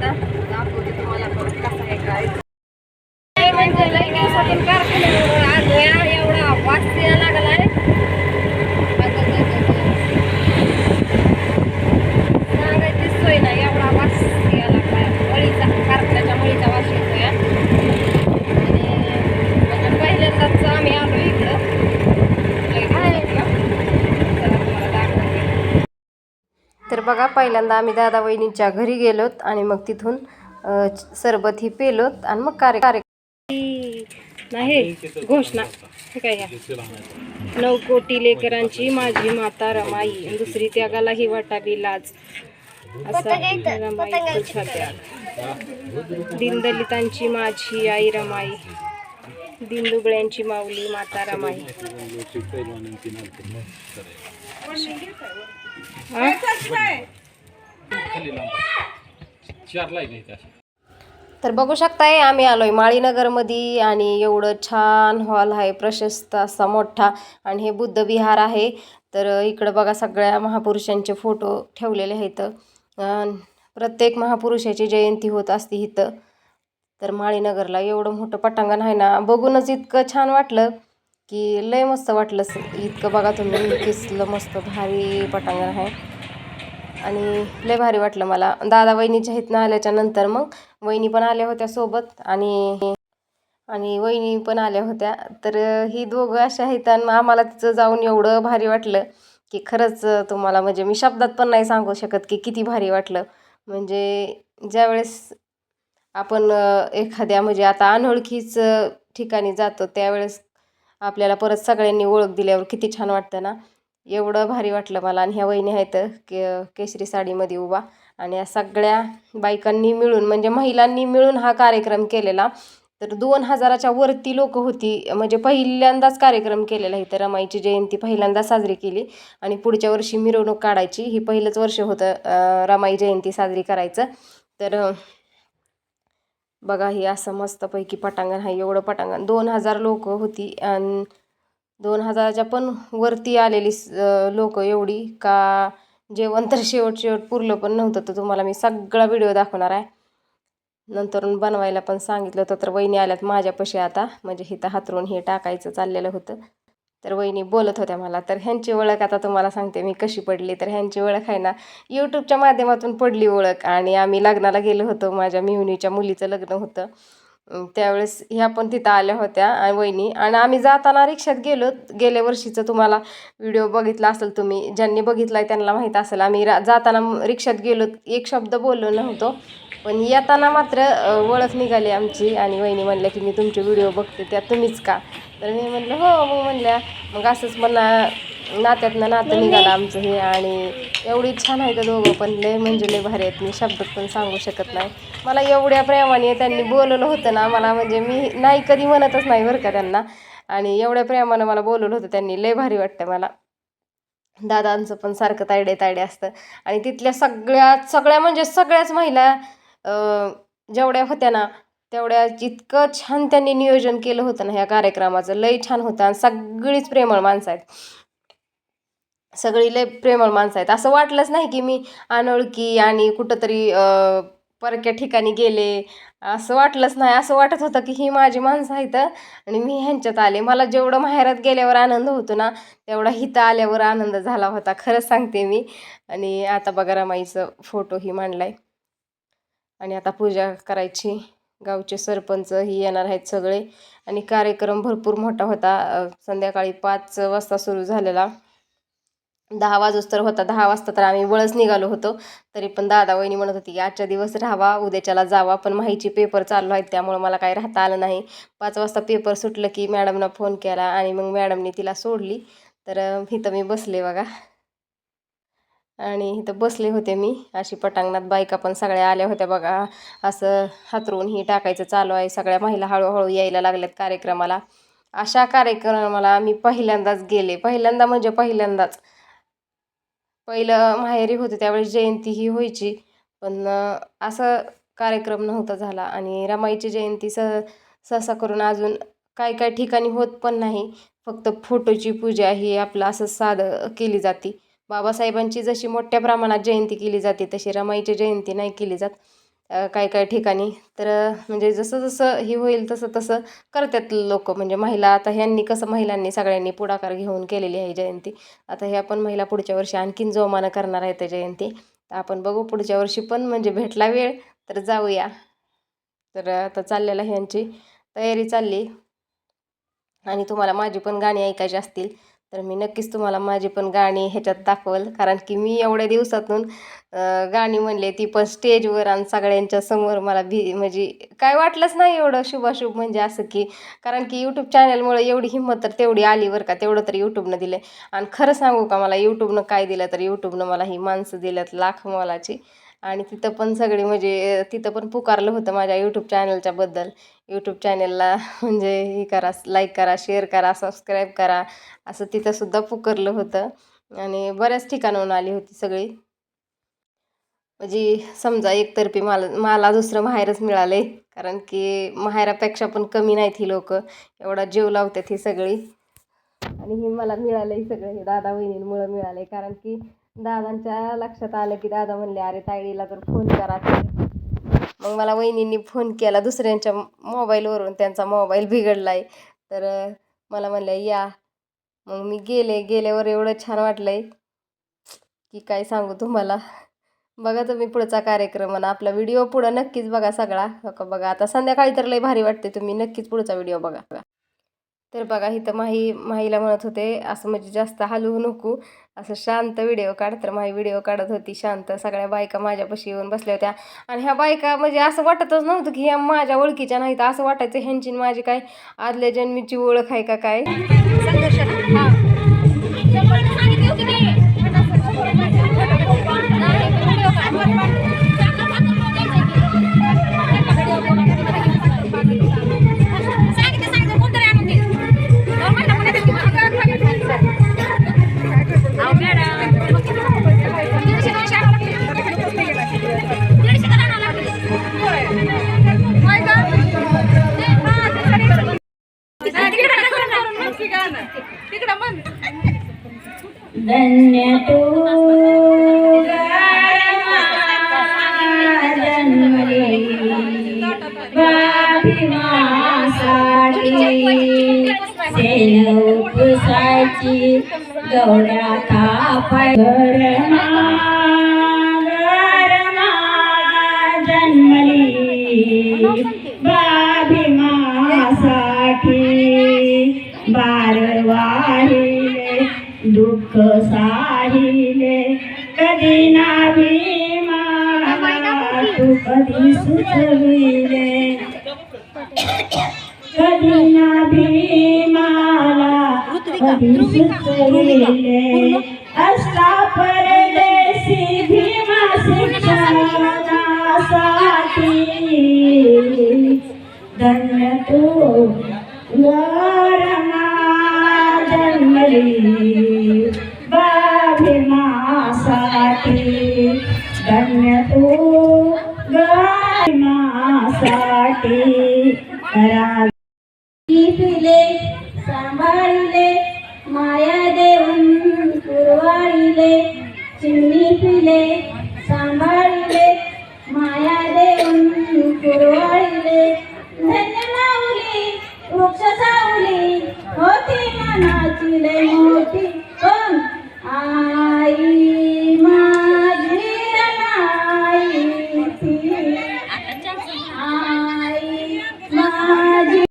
Tata बघा पहिल्यांदा आम्ही दादा वहिनींच्या घरी गेलोत आणि मग तिथून सरबत ही पेलोत आणि मग कार्य कार्य नाही घोषणा. हे काय नऊ कोटी लेकरांची माझी माता रमाई. दुसरी त्यागाला ही वाटावी लाज असा त्याग दीनदलितांची माझी आई रमाई. दिनदुबळ्यांची माऊली माता रमाई तर बघू शकताय आम्ही आलोय माळीनगरमध्ये आणि एवढं छान हॉल आहे प्रशस्त असा मोठा. आणि हे बुद्ध विहार आहे. तर इकडं बघा सगळ्या महापुरुषांचे फोटो ठेवलेले आहेत. प्रत्येक महापुरुषाची जयंती होत असते इथं. तर माळीनगरला एवढं मोठं पटांगण आहे ना बघूनच इतकं छान वाटलं की लय मस्त वाटलं इतकं बघा तुम्ही किसलं मस्त भारी पटांगण आहे. आणि लय भारी वाटलं मला. दादा वहिनीच्या हितनं आल्याच्यानंतर मग वहिनी पण आल्या होत्या सोबत आणि आणि वहिनी पण आल्या होत्या. तर ही दोघं अशा आहेत आणि आम्हाला तिचं जाऊन एवढं भारी वाटलं की खरंच तुम्हाला म्हणजे मी शब्दात पण नाही सांगू शकत की किती भारी वाटलं. म्हणजे ज्यावेळेस आपण एखाद्या म्हणजे आता अनोळखीच ठिकाणी जातो त्यावेळेस आपल्याला परत सगळ्यांनी ओळख दिल्यावर किती छान वाटतं ना. एवढं भारी वाटलं मला आणि ह्या वहिनी आहेत के केशरी साडीमध्ये उभा आणि या सगळ्या बायकांनी मिळून म्हणजे महिलांनी मिळून हा कार्यक्रम केलेला. तर दोन हजाराच्या वरती लोक होती म्हणजे पहिल्यांदाच कार्यक्रम केलेला आहे तर रमाईची जयंती पहिल्यांदा साजरी केली आणि पुढच्या वर्षी मिरवणूक काढायची. ही पहिलंच वर्ष होतं रमाई जयंती साजरी करायचं. तर बघा हे असं मस्तपैकी पटांगण आहे एवढं पटांगण. दोन हजार लोक होती आणि दोन हजाराच्या पण वरती आलेली लोक एवढी का जेवण तर शेवट शेवट पुरलं पण नव्हतं. तर तुम्हाला मी सगळा व्हिडिओ दाखवणार आहे. नंतर बनवायला पण सांगितलं होतं तर वहिनी आल्यात माझ्यापाशी आता. म्हणजे हिथं हातरून हे टाकायचं चाललेलं होतं. तर वहिनी बोलत होत्या मला तर ह्यांची ओळख आता तुम्हाला सांगते मी कशी पडली. तर ह्यांची ओळख आहे ना यूट्यूबच्या माध्यमातून पडली ओळख आणि आम्ही लग्नाला गेलो होतो माझ्या मिहुनीच्या मुलीचं लग्न होतं. त्यावेळेस ह्या पण तिथं आल्या होत्या आणि वहिनी. आणि आम्ही जाताना रिक्षात गेलो गेल्या वर्षीचं तुम्हाला व्हिडिओ बघितला असेल तुम्ही ज्यांनी बघितलाय त्यांना माहीत असेल. आम्ही रा जाताना रिक्षात गेलो एक शब्द बोललो नव्हतो पण येताना मात्र ओळख निघाली आमची आणि वहिनी म्हणल्या की मी तुमचे व्हिडिओ बघते त्या तुम्हीच का? तर मी म्हटलं हो. मग म्हणल्या मग असंच मला नात्यातनं नातं निघालं आमचं हे आणि एवढी छान आहे तर दोघं पण लय म्हणजे लय भारी आहेत. मी शब्दात पण सांगू शकत नाही. मला एवढ्या प्रेमाने त्यांनी बोलवलं होतं ना मला म्हणजे मी नाही कधी म्हणतच नाही बरं का त्यांना. आणि एवढ्या प्रेमानं मला बोलवलं होतं त्यांनी लय भारी वाटतं मला. दादांचं पण सारखं तायडे तायडे असतं. आणि तिथल्या सगळ्या सगळ्या म्हणजे सगळ्याच महिला जेवढ्या होत्या ना तेवढ्या इतकं छान त्यांनी नियोजन केलं होतं ना ह्या कार्यक्रमाचं लय छान होतं आणि सगळीच प्रेमळ माणसं आहेत. सगळी लय प्रेमळ माणसं आहेत. असं वाटलंच नाही की मी अनोळखी आणि कुठंतरी परक्या ठिकाणी गेले. असं वाटलंच नाही. असं वाटत होतं की ही माझी माणसं आहेत आणि मी ह्यांच्यात आले. मला जेवढं माहेरात गेल्यावर आनंद होतो ना तेवढा हिथं आल्यावर आनंद झाला होता. खरंच सांगते मी. आणि आता बघा रमाईचं फोटोही आहे आणि आता पूजा करायची. गावचे सरपंच ही येणार आहेत सगळे. आणि कार्यक्रम भरपूर मोठा होता. संध्याकाळी पाच वाजता सुरू झालेला. दहा वाजूस तर होता. दहा वाजता तर आम्ही वळच निघालो होतो. तरी पण दादा वहिनी म्हणत होती की आजच्या दिवस राहावा उद्याच्याला जावा. पण माहीची पेपर चालू आहेत त्यामुळं मला काही राहता आलं नाही. पाच वाजता पेपर सुटलं की मॅडमनं फोन केला आणि मग मॅडमनी तिला सोडली. तर इथं मी बसले बघा. आणि इथं बसले होते मी. अशी पटांगणात बायका पण सगळ्या आल्या होत्या बघा. असं हातरून ही टाकायचं चालू आहे. सगळ्या महिला हळूहळू यायला लागल्यात कार्यक्रमाला. अशा कार्यक्रमाला मी पहिल्यांदाच गेले. पहिल्यांदा म्हणजे पहिल्यांदाच. पहिलं माहेरी होते त्यावेळेस जयंती ही व्हायची. पण असं कार्यक्रम नव्हता झाला. आणि रमाईची जयंती स सहसा करून अजून काय काय ठिकाणी होत पण नाही. फक्त फोटोची पूजा ही आपलं असं साधं केली जाते. बाबासाहेबांची जशी मोठ्या प्रमाणात जयंती केली जाते तशी रमाईची जयंती नाही केली जात. काही काय काय ठिकाणी. तर म्हणजे जसं जसं हे होईल तसं तसं करतात लोक. म्हणजे महिला आता ह्यांनी कसं महिलांनी सगळ्यांनी पुढाकार घेऊन केलेली आहे जयंती. आता हे पण महिला पुढच्या वर्षी आणखीन जोमानं करणार आहेत जयंती. तर आपण बघू पुढच्या वर्षी पण म्हणजे भेटला वेळ तर जाऊया. तर आता चाललेला ह्यांची तयारी चालली. आणि तुम्हाला माझी पण गाणी ऐकायची असतील. तर मी नक्कीच तुम्हाला माझी पण गाणी ह्याच्यात दाखवल. कारण की मी एवढ्या दिवसातून गाणी म्हणले ती पण स्टेजवर आणि सगळ्यांच्या समोर मला भी म्हणजे काय वाटलंच नाही एवढं शुभाशुभ म्हणजे असं की कारण की यूट्यूब चॅनलमुळे एवढी हिंमत तर तेवढी आली बरं का तेवढं तर यूट्यूबनं दिलं. आणि खरं सांगू का मला यूट्यूबनं काय दिलं तर यूट्यूबनं मला ही माणसं दिल्यात लाख मोलाची. आणि तिथं पण सगळी म्हणजे तिथं पण पुकारलं होतं माझ्या यूट्यूब चॅनलच्या बद्दल. यूट्यूब चॅनलला म्हणजे हे करा लाईक करा शेअर करा सबस्क्राईब करा असं तिथंसुद्धा पुकारलं होतं. आणि बऱ्याच ठिकाणाहून आली होती सगळी. म्हणजे समजा एकतर्फी मला मला दुसरं माहेरच मिळालं आहे कारण की माहेरापेक्षा पण कमी नाहीत ही लोक. एवढा जीव लावतात ही सगळी. आणि हे मला मिळालं आहे सगळं. हे दादा बहिणींमुळं मिळालं आहे कारण की दादांच्या लक्षात आलं की दादा म्हणले अरे ताईडीला तर फोन करा मग मला वहिनींनी फोन केला दुसऱ्यांच्या मोबाईलवरून त्यांचा मोबाईल बिघडला आहे तर मला म्हणल्या या. मग मी गेले गेल्यावर एवढं छान वाटलं आहे की काय सांगू तुम्हाला. बघा तुम्ही पुढचा कार्यक्रम आणि आपला व्हिडिओ पुढं नक्कीच बघा सगळा. का बघा आता संध्याकाळी तर लय भारी वाटते तुम्ही नक्कीच पुढचा व्हिडिओ बघा. तर बघा इथं माही माहीला म्हणत होते असं म्हणजे जास्त हलवू नको असं शांत व्हिडिओ काढ. तर माही व्हिडिओ काढत होती शांत सगळ्या बायका माझ्यापाशी येऊन बसल्या होत्या. आणि ह्या बायका म्हणजे असं वाटतच नव्हतं की ह्या माझ्या ओळखीच्या नाहीत असं वाटायचं ह्यांची आणि माझी काय आदल्या जन्मीची ओळख आहे का काय? धन्य तू गारमा जन्मली बाभिमासाठी सेन उपसाची गौड्या थापाय दुःख साहिले कधी ना भीमा तू कधी सुचविले कधी ना भीमाला कधी सुचविले धन्य तू गरिमासाठी करावी